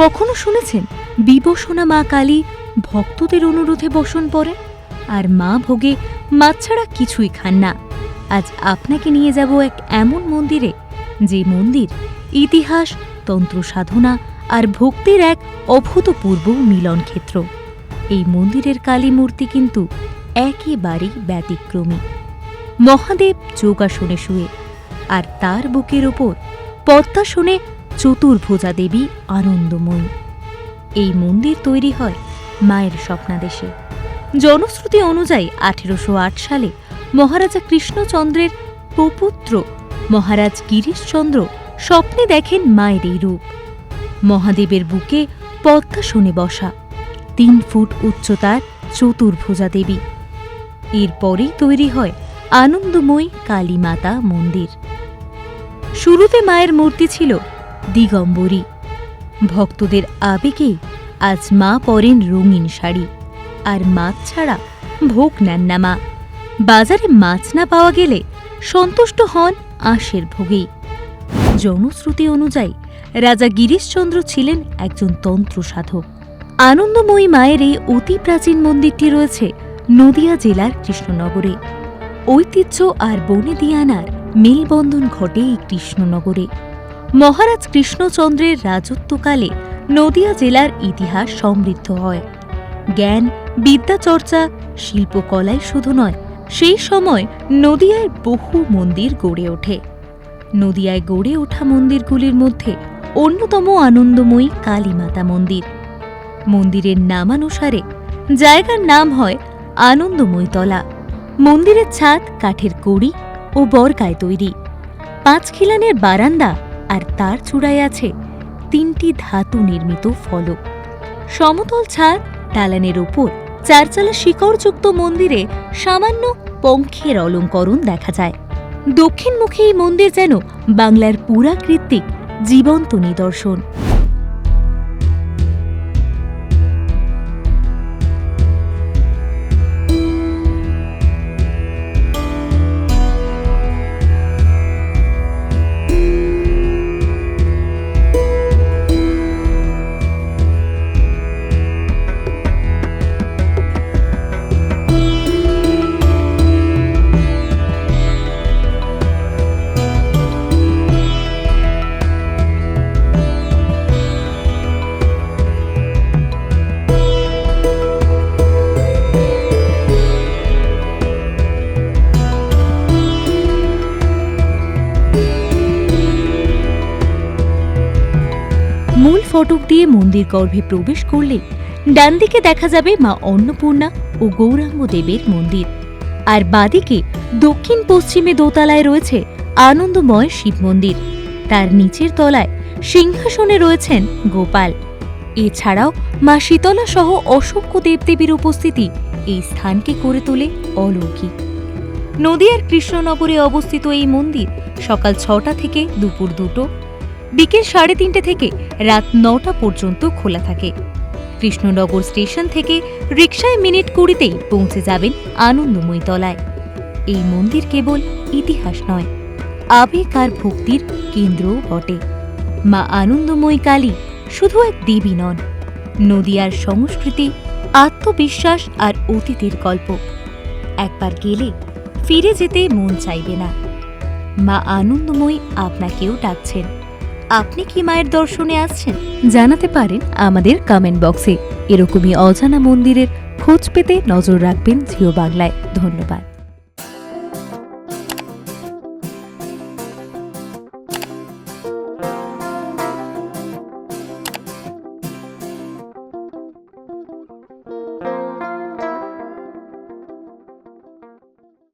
কখনো শুনেছেন বিবসনা মা কালী ভক্তদের অনুরোধে বসন পড়েন আর মা ভোগে মাছ ছাড়া কিছুই খান না। আজ আপনাকে নিয়ে যাব এক এমন মন্দিরে, যে মন্দির ইতিহাস, তন্ত্র সাধনা আর ভক্তির এক অভূতপূর্ব মিলন ক্ষেত্র। এই মন্দিরের কালী মূর্তি কিন্তু একেবারেই ব্যতিক্রমী। মহাদেব যোগাসনে শুয়ে, আর তার বুকের ওপর পদ্মাসনে চতুর্ভুজা দেবী আনন্দময়ী। এই মন্দির তৈরি হয় মায়ের স্বপ্নাদেশে। জনশ্রুতি অনুযায়ী আঠেরোশো আট সালে মহারাজা কৃষ্ণচন্দ্রের প্রপুত্র মহারাজ গিরিশচন্দ্র স্বপ্নে দেখেন মায়ের এই রূপ। মহাদেবের বুকে পদ্মাসনে বসা, তিন ফুট উচ্চতার চতুর্ভুজা দেবী। এরপরেই তৈরি হয় আনন্দময়ী কালী মাতা মন্দির। শুরুতে মায়ের মূর্তি ছিল দিগম্বরী। ভক্তদের আবেগে আজ মা পরেন রঙিন শাড়ি, আর মাছ ছাড়া ভোগ নেন না মা। বাজারে মাছ না পাওয়া গেলে সন্তুষ্ট হন আঁশের ভোগেই জনশ্রুতি অনুযায়ী রাজা গিরিশচন্দ্র ছিলেন একজন তন্ত্র সাধক। আনন্দময়ী মায়ের এই অতি প্রাচীন মন্দিরটি রয়েছে নদিয়া জেলার কৃষ্ণনগরে। ঐতিহ্য আর বনেদিয়ানার মেলবন্ধন ঘটে এই কৃষ্ণনগরে। মহারাজ কৃষ্ণচন্দ্রের রাজত্বকালে নদিয়া জেলার ইতিহাস সমৃদ্ধ হয়। জ্ঞান, বিদ্যাচর্চা শিল্পকলায় শুধু নয়, সেই সময় নদিয়ায় বহু মন্দির গড়ে ওঠে। নদিয়ায় গড়ে ওঠা মন্দিরগুলির মধ্যে অন্যতম আনন্দময়ী কালীমাতা মন্দির। মন্দিরের নামানুসারে জায়গার নাম হয় আনন্দময়ী তলা মন্দিরের ছাদ কাঠের কড়ি ও বরকায় তৈরি। পাঁচ খিলানের বারান্দা আর তার চূড়ায় আছে তিনটি ধাতু নির্মিত ফলক। সমতল ছাদ দালানের ওপর চারচালা শিকড়যুক্ত মন্দিরে সামান্য পঙ্খের অলঙ্করণ দেখা যায়। দক্ষিণমুখী এই মন্দির যেন বাংলার পুরাকৃত্তিক জীবন্ত নিদর্শন। ফটক দিয়ে মন্দির গর্ভে প্রবেশ করলে ডান দিকে দেখা যাবে মা অন্নপূর্ণা ও গৌরাঙ্গ দেবের মন্দির। আর বাদিকে দক্ষিণ পশ্চিমে দোতলায় রয়েছে আনন্দময় শিব মন্দির। তার নিচের তলায় সিংহাসনে রয়েছেন গোপাল। এছাড়াও মা শীতলা সহ অসংখ্য দেবদেবীর উপস্থিতি এই স্থানকে করে তোলে অলৌকিক। নদিয়ার কৃষ্ণনগরে অবস্থিত এই মন্দির সকাল ছটা থেকে দুপুর দুটো বিকেল সাড়ে তিনটে থেকে রাত নটা পর্যন্ত খোলা থাকে। কৃষ্ণনগর স্টেশন থেকে রিক্সায় মিনিট কুড়িতেই পৌঁছে যাবেন আনন্দময়ী তলায়। এই মন্দির কেবল ইতিহাস নয়, আবেগ আর ভক্তির কেন্দ্রও বটে। মা আনন্দময়ী কালী শুধু এক দেবী নন, নদিয়ার সংস্কৃতি, আত্মবিশ্বাস আর অতীতের গল্প। একবার গেলে ফিরে যেতে মন চাইবে না। মা আনন্দময়ী আপনাকেও ডাকছেন। আপনি কি মায়ের দর্শনে আসছেন? জানাতে পারেন আমাদের কমেন্ট বক্সে এরকমই অজানা মন্দিরের খোঁজ পেতে নজর রাখবেন জিও বাংলায়। ধন্যবাদ।